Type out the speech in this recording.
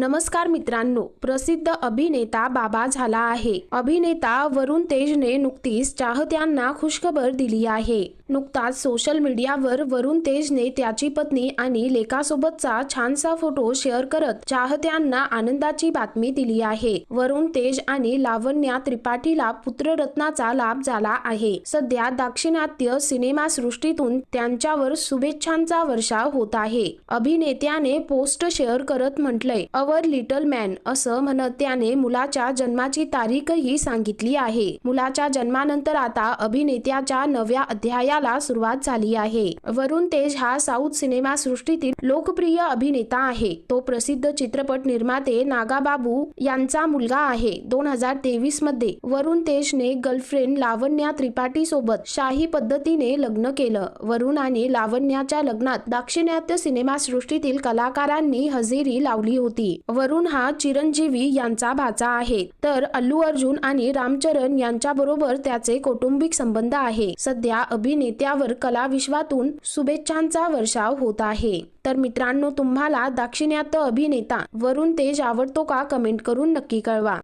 नमस्कार मित्रांनो प्रसिद्ध अभिनेता बाबा झाला आहे. अभिनेता वरुण तेजने नुकतीच चाहत्यांना खुशखबर दिली आहे. नुकताच सोशल मीडियावर वरुण तेजने त्याची पत्नी आणि लेकासोबतचा छानसा फोटो शेअर करत चाहत्यांना आनंदाची बातमी दिली आहे. वरुण तेज आणि लावण्या त्रिपाठीला पुत्ररत्नाचा लाभ झाला आहे. सध्या दाक्षिणात्य सिनेमा सृष्टीतून त्यांच्यावर शुभेच्छांचा वर्षाव होत आहे. अभिनेत्याने पोस्ट शेअर करत म्हटलंय अवर लिटल मॅन असं म्हणत त्याने मुलाच्या जन्माची तारीखही सांगितली आहे. मुलाच्या जन्मानंतर आता अभिनेत्याच्या नव्या अध्याया अध्यायाला सुरुवात झाली आहे. वरुण तेज हा साऊथ सिनेमा सृष्टीतील लोकप्रिय अभिनेता आहे. तो प्रसिद्ध चित्रपट निर्माते नागाबाबू यांचा मुलगा आहे. दोन हजार तेवीसमध्ये वरुण तेजने गर्लफ्रेंड लावण्या त्रिपाठी सोबत शाही पद्धतीने लग्न केलं. वरुण आणि लावण्याच्या लग्नात दाक्षिणात्य सिनेमा सृष्टीतील कलाकारांनी हजेरी लावली होती. वरुण हा चिरंजीवी यांचा भाचा आहे. तर अल्लू अर्जुन आणि रामचरण यांच्याबरोबर त्याचे कौटुंबिक संबंध आहे. सध्या अभिनेता कला विश्वातून शुभेच्छांचा वर्षाव होत आहे. तर मित्रांनो तुम्हाला दाक्षिण्यात अभिनेता वरुण तेज आवडतो का? कमेंट करून नक्की कळवा.